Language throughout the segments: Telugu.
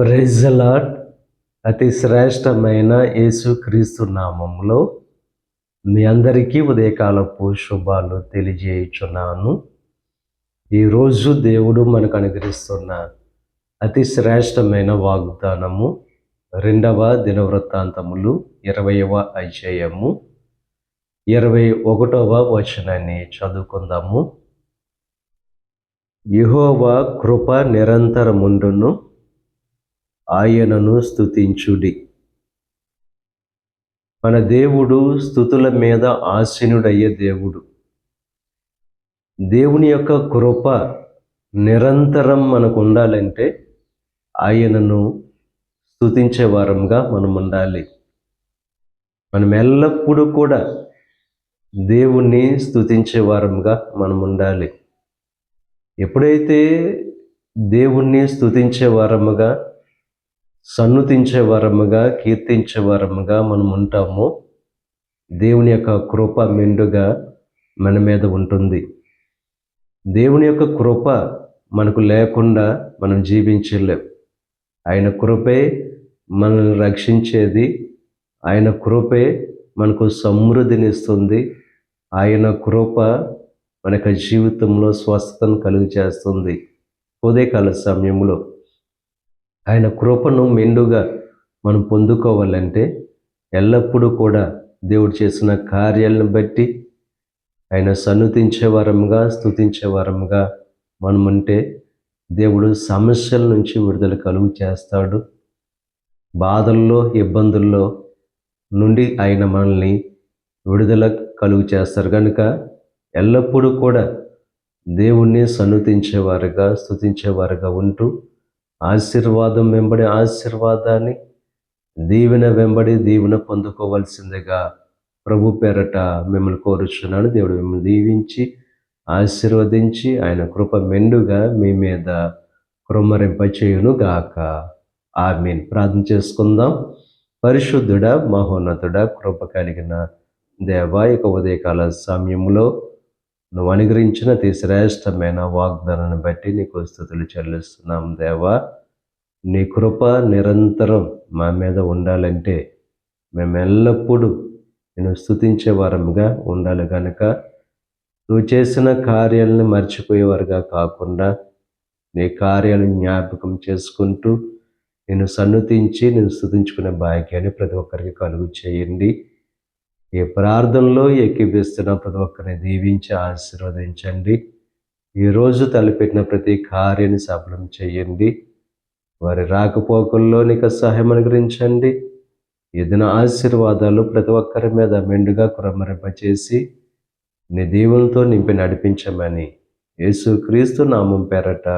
ప్రెజలాట్ అతి శ్రేష్టమైన యేసుక్రీస్తు నామంలో మీ అందరికీ ఉదయకాలపు శుభాలు తెలియజేయుచున్నాను. ఈరోజు దేవుడు మనకు అనుగ్రహిస్తున్న అతి శ్రేష్టమైన వాగ్దానము రెండవ దినవృత్తాంతములు ఇరవయవ అధ్యాయము ఇరవై ఒకటవ వచనాన్ని చదువుకుందాము. యెహోవా కృప నిరంతరముండును. ఆయనను స్థుతించుడి మన దేవుడు స్థుతుల మీద ఆసీనుడయ్యే దేవుడు. దేవుని యొక్క కృప నిరంతరం మనకు ఉండాలంటే ఆయనను స్థుతించే వారంగా మనం ఉండాలి. మనం ఎల్లప్పుడూ కూడా దేవుణ్ణి స్థుతించే వారంగా మనం ఉండాలి. ఎప్పుడైతే దేవుణ్ణి స్థుతించే వారముగా సన్నుతించే వారముగా కీర్తించే వారముగా మనం ఉంటాము దేవుని యొక్క కృప మెండుగా మన మీద ఉంటుంది. దేవుని యొక్క కృప మనకు లేకుండా మనం జీవించలేం. ఆయన కృపే మనల్ని రక్షించేది. ఆయన కృపే మనకు సమృద్ధినిస్తుంది. ఆయన కృప మన యొక్క జీవితంలో స్వస్థతను కలుగు చేస్తుంది ఉదయకాల సమయంలో ఆయన కృపను మెండుగా మనం పొందుకోవాలంటే ఎల్లప్పుడూ కూడా దేవుడు చేసిన కార్యాలను బట్టి ఆయన సన్నుతించేవారంగా స్థుతించేవారంగా స్తుతించే మనం ఉంటే దేవుడు సమస్యల నుంచి విడుదల కలుగు చేస్తాడు. బాధల్లో ఇబ్బందుల్లో నుండి ఆయన మనల్ని విడుదల కలుగు చేస్తారు. కనుక ఎల్లప్పుడూ కూడా దేవుణ్ణి సన్నుతించేవారుగా స్థుతించేవారుగా ఉంటూ ఆశీర్వాదం వెంబడి ఆశీర్వాదాన్ని దీవెన వెంబడి దీవెన పొందుకోవాల్సిందిగా ప్రభు పేరట మిమ్మల్ని కోరుచున్నాను. దేవుడు మిమ్మల్ని దీవించి ఆశీర్వదించి ఆయన కృప మెండుగా మీ మీద కృమ్మరింపచేయును గాక ఆమీన్. ప్రార్థన చేసుకుందాం. పరిశుద్ధుడ మహోన్నతుడ కృప కలిగిన దేవ ఇక ఉదయకాల సమయంలో నువ్వు అనుగ్రహించిన అతి శ్రేష్టమైన వాగ్దానాన్ని బట్టి నీకు స్థుతులు చెల్లిస్తున్నాం దేవా. నీ కృప నిరంతరం మా మీద ఉండాలంటే మేము ఎల్లప్పుడూ నేను స్థుతించే వారముగా ఉండాలి కనుక నువ్వు చేసిన కార్యాలను మర్చిపోయేవారుగా కాకుండా నీ కార్యాలను జ్ఞాపకం చేసుకుంటూ నేను సన్నుతించి నేను స్థుతించుకునే భాగ్యాన్ని ప్రతి ఒక్కరికి కలుగు చేయండి. ఈ ప్రార్థనలో ఎక్కిపిస్తున్న ప్రతి ఒక్కరిని దీవించి ఆశీర్వదించండి. ఈరోజు తలపెట్టిన ప్రతి కార్యాన్ని సఫలం చేయండి. వారి రాకపోకల్లో నీకు సహాయం అనుగ్రహించండి. ఎదిన ఆశీర్వాదాలు ప్రతి ఒక్కరి మీద మెండుగా కురమరింపచేసి నీ దీవులతో నింపి నడిపించమని యేసుక్రీస్తు నామం పేరట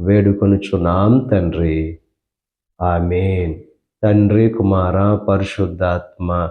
వేడుకొనుచున్నాం తండ్రి. ఆమెన్. తండ్రి కుమార పరిశుద్ధాత్మ